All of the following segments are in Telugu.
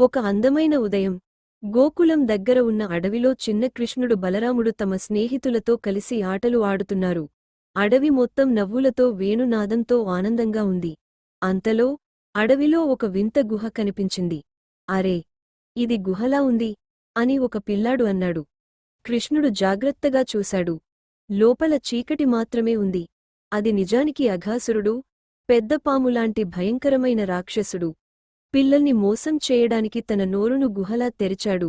ఒక అందమైన ఉదయం. గోకులం దగ్గర ఉన్న అడవిలో చిన్న కృష్ణుడు బలరాముడు తమ స్నేహితులతో కలిసి ఆటలు ఆడుతున్నారు. అడవి మొత్తం నవ్వులతో వేణునాదంతో ఆనందంగా ఉంది. అంతలో అడవిలో ఒక వింత గుహ కనిపించింది. అరే ఇది గుహలా ఉంది? అని ఒక పిల్లాడు అన్నాడు. కృష్ణుడు జాగ్రత్తగా చూశాడు. లోపల చీకటి మాత్రమే ఉంది. అది నిజానికి అఘాసురుడు పెద్ద పాములాంటి భయంకరమైన రాక్షసుడు. పిల్లల్ని మోసం చేయడానికి తన నోరును గుహలా తెరిచాడు.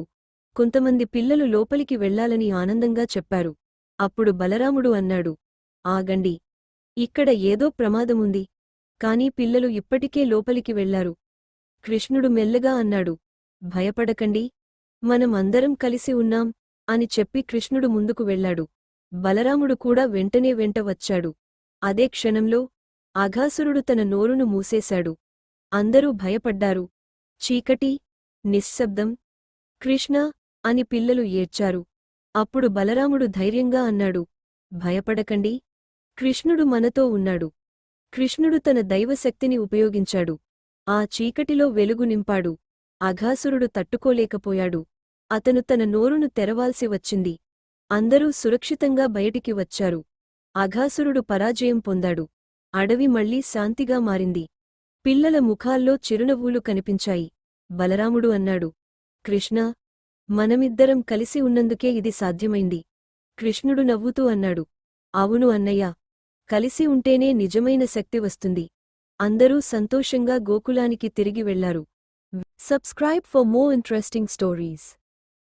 కొంతమంది పిల్లలు లోపలికి వెళ్ళాలని ఆనందంగా చెప్పారు. అప్పుడు బలరాముడు అన్నాడు ఆగండి. ఇక్కడ ఏదో ప్రమాదముంది. కాని పిల్లలు ఇప్పటికే లోపలికి వెళ్ళారు కృష్ణుడు మెల్లగా అన్నాడు భయపడకండి. మనం అందరం కలిసి ఉన్నాం అని చెప్పి కృష్ణుడు ముందుకు వెళ్ళాడు బలరాముడు కూడా వెంటనే వెంట వచ్చాడు. అదే క్షణంలో అఘాసురుడు తన నోరును మూసేశాడు. అందరూ భయపడ్డారు. చీకటి నిశ్శబ్దం కృష్ణ అని పిల్లలు ఏడ్చారు. అప్పుడు బలరాముడు ధైర్యంగా అన్నాడు భయపడకండి. కృష్ణుడు మనతో ఉన్నాడు. కృష్ణుడు తన దైవశక్తిని ఉపయోగించాడు. ఆ చీకటిలో వెలుగు నింపాడు. అఘాసురుడు తట్టుకోలేకపోయాడు. అతను తన నోరును తెరవాల్సి వచ్చింది. అందరూ సురక్షితంగా బయటికి వచ్చారు. అఘాసురుడు పరాజయం పొందాడు. అడవి మళ్ళీ శాంతిగా మారింది. పిల్లల ముఖాల్లో చిరునవ్వులు కనిపించాయి. బలరాముడు అన్నాడు కృష్ణ మనమిద్దరం కలిసి ఉన్నందుకే ఇది సాధ్యమైంది. కృష్ణుడు నవ్వుతూ అన్నాడు అవును అన్నయ్య కలిసి ఉంటేనే నిజమైన శక్తి వస్తుంది. అందరూ సంతోషంగా గోకులానికి తిరిగి వెళ్ళారు. Subscribe for more interesting stories.